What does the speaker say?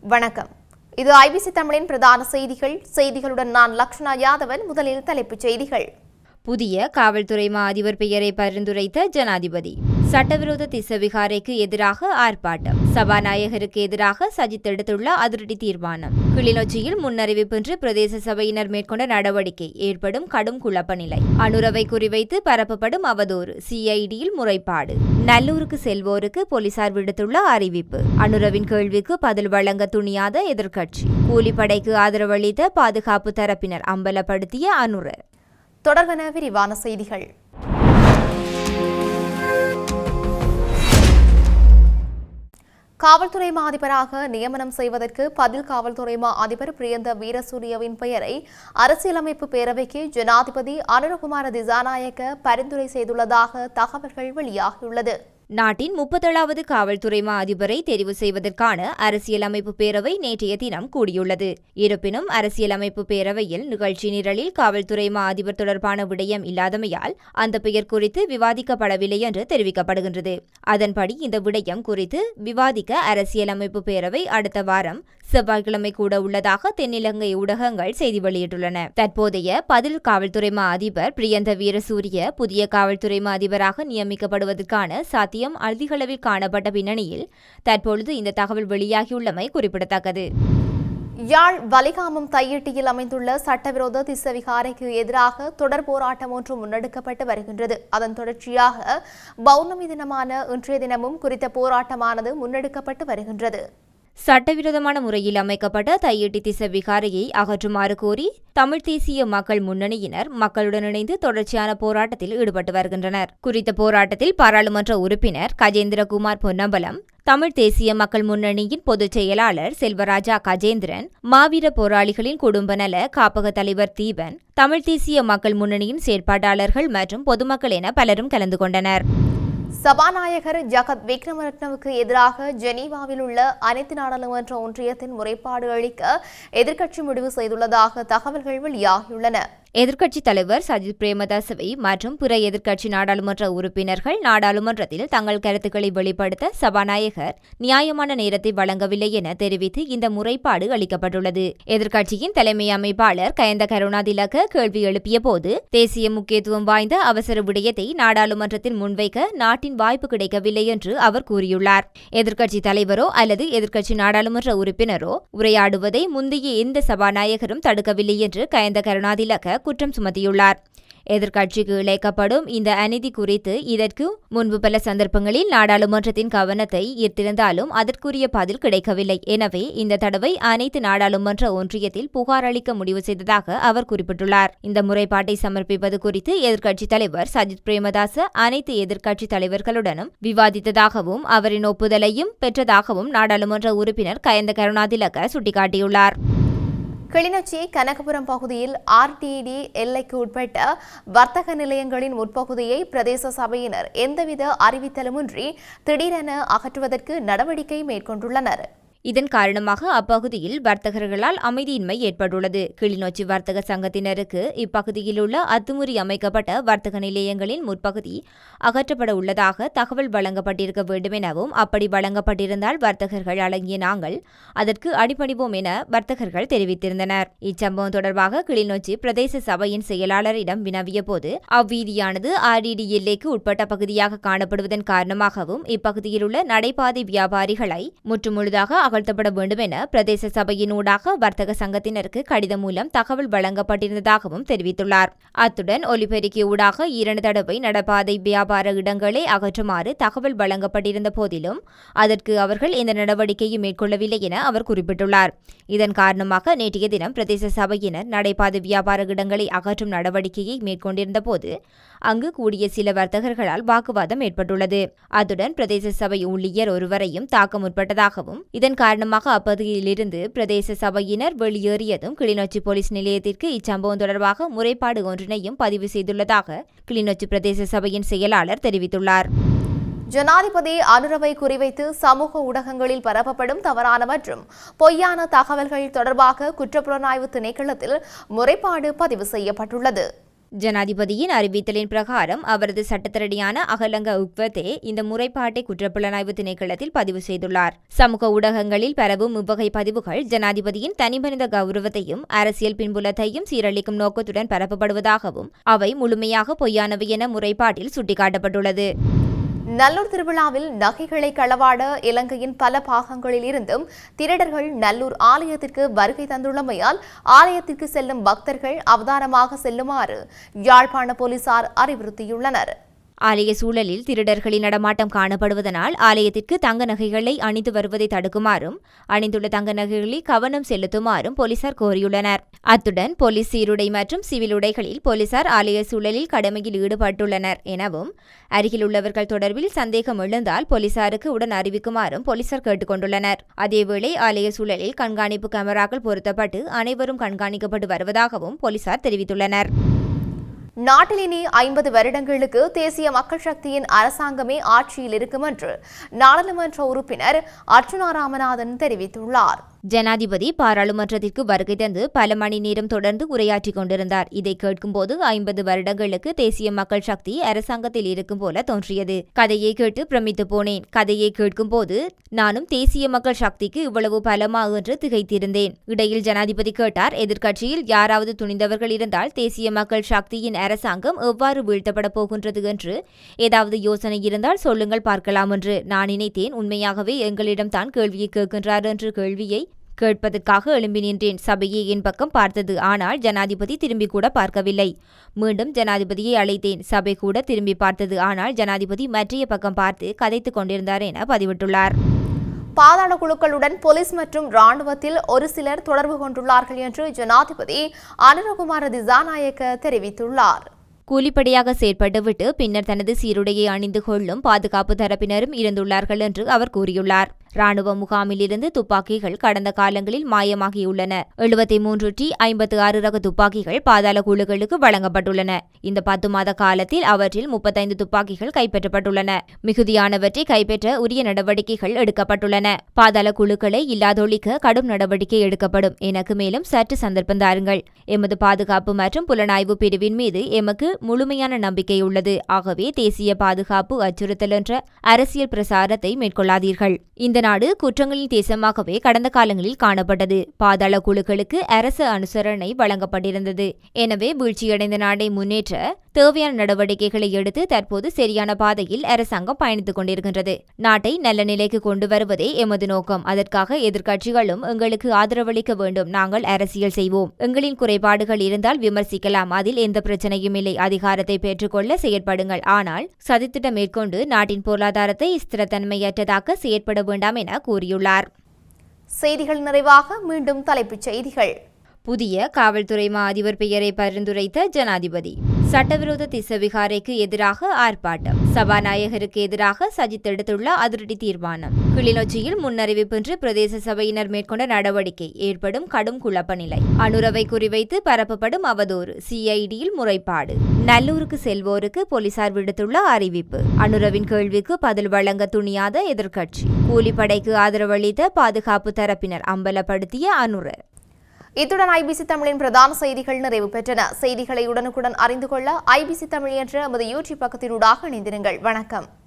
வணக்கம். இது ஐபிசி தமிழின் பிரதான செய்திகள். செய்திகளுடன் நான் லக்ஷ்மணா யாதவன். முதலில் தலைப்புச் செய்திகள். புதிய காவல்துறை மா அதிபர் பெயரை பரிந்துரைத்த ஜனாதிபதி. சட்டவிரோத திசவிகாரைக்கு எதிராக ஆர்ப்பாட்டம். சபாநாயகருக்கு எதிராக சஜித் எடுத்துள்ள அதிரடி தீர்மானம். கிளிநொச்சியில் முன்னறிவிப்பின்றி பிரதேச சபையினர் மேற்கொண்ட நடவடிக்கை ஏற்படும் கடும் குழப்ப நிலை அனுரவை குறிவைத்து பரப்பப்படும் அவதூறு சிஐடியில் முறைப்பாடு. நல்லூருக்கு செல்வோருக்கு போலீசார் விடுத்துள்ள அறிவிப்பு. அனுரவின் கேள்விக்கு பதில் வழங்க துணியாத எதிர்க்கட்சி. கூலிப்படைக்கு ஆதரவளித்த பாதுகாப்பு தரப்பினர் அம்பலப்படுத்திய அனுர தொடர்வன விரிவான செய்திகள். காவல்துறை மா அதிபராக நியமனம் செய்வதற்கு பதில் காவல்துறை மா அதிபர் பிரியந்த வீரசூரியவின் பெயரை அரசியலமைப்பு பேரவைக்கு ஜனாதிபதி அனுரகுமார திசாநாயக்க பரிந்துரை செய்துள்ளதாக தகவல்கள் வெளியாகியுள்ளது. நாட்டின் முப்பத்தேழாவது காவல்துறை மா அதிபரை தெரிவு செய்வதற்கான அரசியலமைப்பு பேரவை நேற்றைய தினம் கூடியுள்ளது. இருப்பினும் அரசியலமைப்பு பேரவையில் நிகழ்ச்சி நிரலில் காவல்துறை மா அதிபர் தொடர்பான விடயம் இல்லாதமையால் அந்த பெயர் குறித்து விவாதிக்கப்படவில்லை என்று தெரிவிக்கப்படுகின்றது. அதன்படி இந்த விடயம் குறித்து விவாதிக்க அரசியலமைப்பு பேரவை அடுத்த வாரம் செவ்வாய்க்கிழமை கூட உள்ளதாக தென்னிலங்கை ஊடகங்கள் செய்தி வெளியிட்டுள்ளன. தற்போதைய பதில் காவல்துறை மா அதிபர் பிரியந்த வீரசூரிய புதிய காவல்துறை மா அதிபராக நியமிக்கப்படுவதற்கான சாத்தியம் அதிகளவில் காணப்பட்ட பின்னணியில் தற்பொழுது இந்த தகவல் வெளியாகியுள்ளமை குறிப்பிடத்தக்கது. யாழ் வலிகாமம் தையிட்டியில் அமைந்துள்ள சட்டவிரோத திசவிகாரைக்கு எதிராக தொடர் போராட்டம் ஒன்று முன்னெடுக்கப்பட்டு வருகின்றது. அதன் தொடர்ச்சியாக பௌர்ணமி தினமான இன்றைய தினமும் குறித்த போராட்டமானது முன்னெடுக்கப்பட்டு வருகின்றது. சட்டவிரோதமான முறையில் அமைக்கப்பட்ட தையிட்டி திச விகாரையை அகற்றுமாறு கோரி தமிழ் தேசிய மக்கள் முன்னணியினர் மக்களுடன் இணைந்து தொடர்ச்சியான போராட்டத்தில் ஈடுபட்டு வருகின்றனர். குறித்த போராட்டத்தில் பாராளுமன்ற உறுப்பினர் கஜேந்திரகுமார் பொன்னம்பலம் தமிழ் தேசிய மக்கள் முன்னணியின் பொதுச் செயலாளர் செல்வராஜா கஜேந்திரன் மாவீர போராளிகளின் குடும்ப நல காப்பக தலைவர் தீபன் தமிழ் தேசிய மக்கள் முன்னணியின் செயற்பாட்டாளர்கள் மற்றும் பொதுமக்கள் என பலரும் கலந்து கொண்டனர். சபாநாயகர் ஜகத் விக்ரமரட்னவுக்கு எதிராக ஜெனீவாவில் உள்ள அனைத்து நாடாளுமன்ற ஒன்றியத்தின் முறைப்பாடு அளிக்க எதிர்க்கட்சி முடிவு செய்துள்ளதாக தகவல்கள் வெளியாகியுள்ளன. எதிர்க்கட்சித் தலைவர் சஜித் பிரேமதாசவை மற்றும் பிற எதிர்க்கட்சி நாடாளுமன்ற உறுப்பினர்கள் நாடாளுமன்றத்தில் தங்கள் கருத்துக்களை வெளிப்படுத்த சபாநாயகர் நியாயமான நேரத்தை வழங்கவில்லை என தெரிவித்து இந்த முறைப்பாடு அளிக்கப்பட்டுள்ளது. எதிர்க்கட்சியின் தலைமை அமைப்பாளர் கயந்த கருணாதிலக கேள்வி எழுப்பிய போது தேசிய முக்கியத்துவம் வாய்ந்த அவசர விடயத்தை நாடாளுமன்றத்தில் முன்வைக்க நாட்டின் வாய்ப்பு கிடைக்கவில்லை என்று அவர் கூறியுள்ளார். எதிர்க்கட்சி தலைவரோ அல்லது எதிர்க்கட்சி நாடாளுமன்ற உறுப்பினரோ உரையாடுவதை முந்தைய எந்த சபாநாயகரும் தடுக்கவில்லை என்று கயந்த கருணாதிலக குற்றம் சுமத்தியுள்ளார். எதிர்க்கட்சிக்கு இழைக்கப்படும் இந்த அநீதி குறித்து இதற்கு முன்பு பல சந்தர்ப்பங்களில் நாடாளுமன்றத்தின் கவனத்தை ஈர்த்திருந்தாலும் அதற்குரிய பதில் கிடைக்கவில்லை. எனவே இந்த தடவை அனைத்து நாடாளுமன்ற ஒன்றியத்தில் புகார் அளிக்க முடிவு செய்ததாக அவர் குறிப்பிட்டுள்ளார். இந்த முறைப்பாட்டை சமர்ப்பிப்பது குறித்து எதிர்க்கட்சித் தலைவர் சஜித் பிரேமதாச அனைத்து எதிர்க்கட்சித் தலைவர்களுடனும் விவாதித்ததாகவும் அவரின் ஒப்புதலையும் பெற்றதாகவும் நாடாளுமன்ற உறுப்பினர் கயந்த கருணாதிலக சுட்டிக்காட்டியுள்ளார். கிளிநொச்சி கனகபுரம் பகுதியில் ஆர்டிடி எல்லைக்கு உட்பட்ட வர்த்தக நிலையங்களின் உட்பகுதியை பிரதேச சபையினர் எந்தவித அறிவித்தலுமின்றி திடீரென அகற்றுவதற்கு நடவடிக்கை மேற்கொண்டுள்ளனர். இதன் காரணமாக அப்பகுதியில் வர்த்தகர்களால் அமைதியின்மை ஏற்பட்டுள்ளது. கிளிநொச்சி வர்த்தக சங்கத்தினருக்கு இப்பகுதியில் உள்ள அத்துமுறி அமைக்கப்பட்ட வர்த்தக நிலையங்களின் முற்பகுதி அகற்றப்பட உள்ளதாக தகவல் வழங்கப்பட்டிருக்க வேண்டும் எனவும் அப்படி வழங்கப்பட்டிருந்தால் வர்த்தகர்கள் அடங்கிய நாங்கள் அதற்கு அடிபணிவோம் என வர்த்தகர்கள் தெரிவித்திருந்தனர். இச்சம்பவம் தொடர்பாக கிளிநொச்சி பிரதேச சபையின் செயலாளரிடம் வினவிய போது அவ்வீதியானது ஆர்இடி எல்லைக்கு உட்பட்ட பகுதியாக காணப்படுவதன் காரணமாகவும் இப்பகுதியில் உள்ள நடைபாதை வியாபாரிகளை முற்றுமுழுதாக அகழ்த்தப்பட வேண்டும் என பிரதேச சபையின் ஊடாக வர்த்தக சங்கத்தினருக்கு கடிதம் மூலம் தகவல் வழங்கப்பட்டிருந்ததாகவும் தெரிவித்துள்ளார். அத்துடன் ஒலிபெருக்கி ஊடாக இரண்டு தடவை நடப்பாதை வியாபார இடங்களை அகற்றுமாறு தகவல் வழங்கப்பட்டிருந்த போதிலும் அதற்கு அவர்கள் எந்த நடவடிக்கையும் மேற்கொள்ளவில்லை என அவர் குறிப்பிட்டுள்ளார். இதன் காரணமாக நேற்றைய தினம் பிரதேச சபையினர் நடைபாதை வியாபார இடங்களை அகற்றும் நடவடிக்கையை மேற்கொண்டிருந்த போது அங்கு கூடிய சில வர்த்தகர்களால் வாக்குவாதம் ஏற்பட்டுள்ளது. அத்துடன் பிரதேச சபை ஊழியர் ஒருவரையும் தாக்க முற்பட்டதாகவும் இதன் காரணமாக அப்பகுதியிலிருந்து பிரதேச சபையினர் வெளியேறியதும் கிளிநொச்சி போலீஸ் நிலையத்திற்கு இச்சம்பவம் தொடர்பாக முறைப்பாடு ஒன்றினையும் பதிவு செய்துள்ளதாக கிளிநொச்சி பிரதேச சபையின் செயலாளர் தெரிவித்துள்ளார். ஜனாதிபதி அனுரவை குறிவைத்து சமூக ஊடகங்களில் பரப்பப்படும் தவறான மற்றும் பொய்யான தகவல்கள் தொடர்பாக குற்றப்புலனாய்வு திணைக்களத்தில் முறைப்பாடு பதிவு செய்யப்பட்டுள்ளது. ஜனாதிபதியின் அறிவித்தலின் பிரகாரம் அவரது சட்டத்தரடியான அகலங்க உக்வதே இந்த முறைப்பாட்டை குற்றப்புலனாய்வு திணைக்களத்தில் பதிவு செய்துள்ளார். சமூக ஊடகங்களில் பரவும் இவ்வகை பதிவுகள் ஜனாதிபதியின் தனிமனித கௌரவத்தையும் அரசியல் பின்புலத்தையும் சீரழிக்கும் நோக்கத்துடன் பரப்பப்படுவதாகவும் அவை முழுமையாக பொய்யானவை என முறைப்பாட்டில் சுட்டிக்காட்டப்பட்டுள்ளது. நல்லூர் திருவிழாவில் நகைகளை களவாட இலங்கையின் பல பாகங்களில் இருந்தும் திருடர்கள் நல்லூர் ஆலயத்திற்கு வருகை தந்துள்ளமையால் ஆலயத்திற்கு செல்லும் பக்தர்கள் அவதானமாக செல்லுமாறு யாழ்ப்பாண போலீசார் அறிவுறுத்தியுள்ளனர். ஆலய சூழலில் திருடர்களின் நடமாட்டம் காணப்படுவதனால் ஆலயத்திற்கு தங்க நகைகளை அணிந்து வருவதை தடுக்குமாறும் அணிந்துள்ள தங்க நகைகளில் கவனம் செலுத்துமாறும் போலீசார் கோரியுள்ளனர். அத்துடன் போலீஸ் சீருடை மற்றும் சிவில் உடைகளில் போலீசார் ஆலய சூழலில் கடமையில் ஈடுபட்டுள்ளனர் எனவும் அருகில் உள்ளவர்கள் தொடர்பில் சந்தேகம் எழுந்தால் போலீசாருக்கு உடன் அறிவிக்குமாறும் போலீசார் கேட்டுக்கொண்டுள்ளனர். அதேவேளை ஆலய சூழலில் கண்காணிப்பு கேமராக்கள் பொருத்தப்பட்டு அனைவரும் கண்காணிக்கப்பட்டு வருவதாகவும் போலீசார் தெரிவித்துள்ளனர். நாட்டில் இனி ஐம்பது வருடங்களுக்கு தேசிய மக்கள் சக்தியின் அரசாங்கமே ஆட்சியில் இருக்கும் என்று நாடாளுமன்ற உறுப்பினர் அர்ஜுனா ராமநாதன் தெரிவித்துள்ளார். ஜனாதிபதி பாராளுமன்றத்திற்கு வருகை தந்து பல மணி நேரம் தொடர்ந்து உரையாற்றிக் கொண்டிருந்தார். இதை கேட்கும்போது ஐம்பது வருடங்களுக்கு தேசிய மக்கள் சக்தி அரசாங்கத்தில் இருக்கும் போல தோன்றியது. கதையை கேட்டு பிரமித்து போனேன். கதையை கேட்கும்போது நானும் தேசிய மக்கள் சக்திக்கு இவ்வளவு பலமா என்று திகைத்திருந்தேன். இடையில் ஜனாதிபதி கேட்டார் எதிர்க்கட்சியில் யாராவது துணிந்தவர்கள் இருந்தால் தேசிய மக்கள் சக்தியின் அரசாங்கம் எவ்வாறு வீழ்த்தப்பட போகின்றது என்று ஏதாவது யோசனை இருந்தால் சொல்லுங்கள் பார்க்கலாம் என்று நான் நினைத்தேன். உண்மையாகவே எங்களிடம் தான் கேள்வியை கேட்கின்றார் என்று கேள்வியை கேட்பதற்காக எழும்பி நின்றேன். சபையே என் பக்கம் பார்த்தது. ஆனால் ஜனாதிபதி திரும்பி கூட பார்க்கவில்லை. மீண்டும் ஜனாதிபதியை அழைத்தேன். சபை கூட திரும்பி பார்த்தது. ஆனால் ஜனாதிபதி மற்றைய பக்கம் பார்த்து கதைத்துக் கொண்டிருந்தார் என பதிவிட்டுள்ளார். பாதாள குழுக்களுடன் போலீஸ் மற்றும் ராணுவத்தில் ஒரு சிலர் தொடர்பு கொண்டுள்ளார்கள் என்று ஜனாதிபதி அனுரகுமார திசாநாயக்க தெரிவித்துள்ளார். கூலிப்படையாக செயற்பட்டுவிட்டு பின்னர் தனது சீருடையை அணிந்து கொள்ளும் பாதுகாப்பு தரப்பினரும் இருந்துள்ளார்கள் என்று அவர் கூறியுள்ளார். ராணுவ முகாமிலிருந்து துப்பாக்கிகள் கடந்த காலங்களில் மாயமாகியுள்ளன. எழுபத்தி மூன்று டி ஐம்பத்து ஆறு ரக துப்பாக்கிகள் பாதாள குழுக்களுக்கு வழங்கப்பட்டுள்ளன. இந்த பத்து மாத காலத்தில் அவற்றில் முப்பத்தைந்து துப்பாக்கிகள் கைப்பற்றப்பட்டுள்ளன. மிகுதியானவற்றை கைப்பற்ற உரிய நடவடிக்கைகள் எடுக்கப்பட்டுள்ளன. பாதாள குழுக்களை இல்லாதொழிக்க கடும் நடவடிக்கை எடுக்கப்படும். எனக்கு மேலும் சற்று சந்தர்ப்பம் தாருங்கள். எமது பாதுகாப்பு மற்றும் புலனாய்வு பிரிவின் மீது எமக்கு முழுமையான நம்பிக்கை உள்ளது. ஆகவே தேசிய பாதுகாப்பு அச்சுறுத்தல் என்ற அரசியல் பிரசாரத்தை மேற்கொள்ளாதீர்கள். இந்த நாடு குற்றங்களின் தேசமாகவே கடந்த காலங்களில் காணப்பட்டது. பாதாள குழுக்களுக்கு அரசு அனுசரணை வழங்கப்பட்டிருந்தது. எனவே வீழ்ச்சியடைந்த நாடை முன்னேற்ற தேவையான நடவடிக்கைகளை எடுத்து தற்போது சரியான பாதையில் அரசாங்கம் பயணித்துக் கொண்டிருக்கின்றது. நாட்டை நல்ல நிலைக்கு கொண்டு வருவதே எமது நோக்கம். அதற்காக எதிர்க்கட்சிகளும் எங்களுக்கு ஆதரவளிக்க வேண்டும். நாங்கள் அரசியல் செய்வோம். எங்களின் குறைபாடுகள் இருந்தால் விமர்சிக்கலாம். அதில் எந்த பிரச்சனையும் இல்லை. அதிகாரத்தை பெற்றுக்கொள்ள செயற்படுங்கள். ஆனால் சதித்திட்டம் மேற்கொண்டு நாட்டின் பொருளாதாரத்தை ஸ்திரத்தன்மையற்றதாக்க செயற்பட வேண்டாம் என கூறியுள்ளார். செய்திகள் நிறைவாக மீண்டும் தலைப்புச் செய்திகள். புதிய காவல்துறை மா அதிபர் பெயரை பரிந்துரைத்த ஜனாதிபதி. சட்டவிரோத திசவிகாரைக்கு எதிராக ஆர்ப்பாட்டம். சபாநாயகருக்கு எதிராக சஜித் எடுத்துள்ள அதிரடி தீர்மானம். கிளிநொச்சியில் முன்னறிவிப்பின்றி பிரதேச சபையினர் மேற்கொண்ட நடவடிக்கை ஏற்படும் கடும் குழப்ப நிலை அனுரவை குறிவைத்து பரப்பப்படும் அவதூறு சிஐடியில் முறைப்பாடு. நல்லூருக்கு செல்வோருக்கு போலீசார் விடுத்துள்ள அறிவிப்பு. அனுரவின் கேள்விக்கு பதில் வழங்க துணியாத எதிர்க்கட்சி. கூலிப்படைக்கு ஆதரவளித்த பாதுகாப்பு தரப்பினர் அம்பலப்படுத்திய அனுர இத்துடன் ஐபிசி தமிழின் பிரதான செய்திகள் நிறைவு பெற்றன. செய்திகளை உடனுக்குடன் அறிந்து கொள்ள ஐபிசி தமிழ் என்ற நமது யூடியூப் பக்கத்தினூடாக இணைந்திருங்கள். வணக்கம்.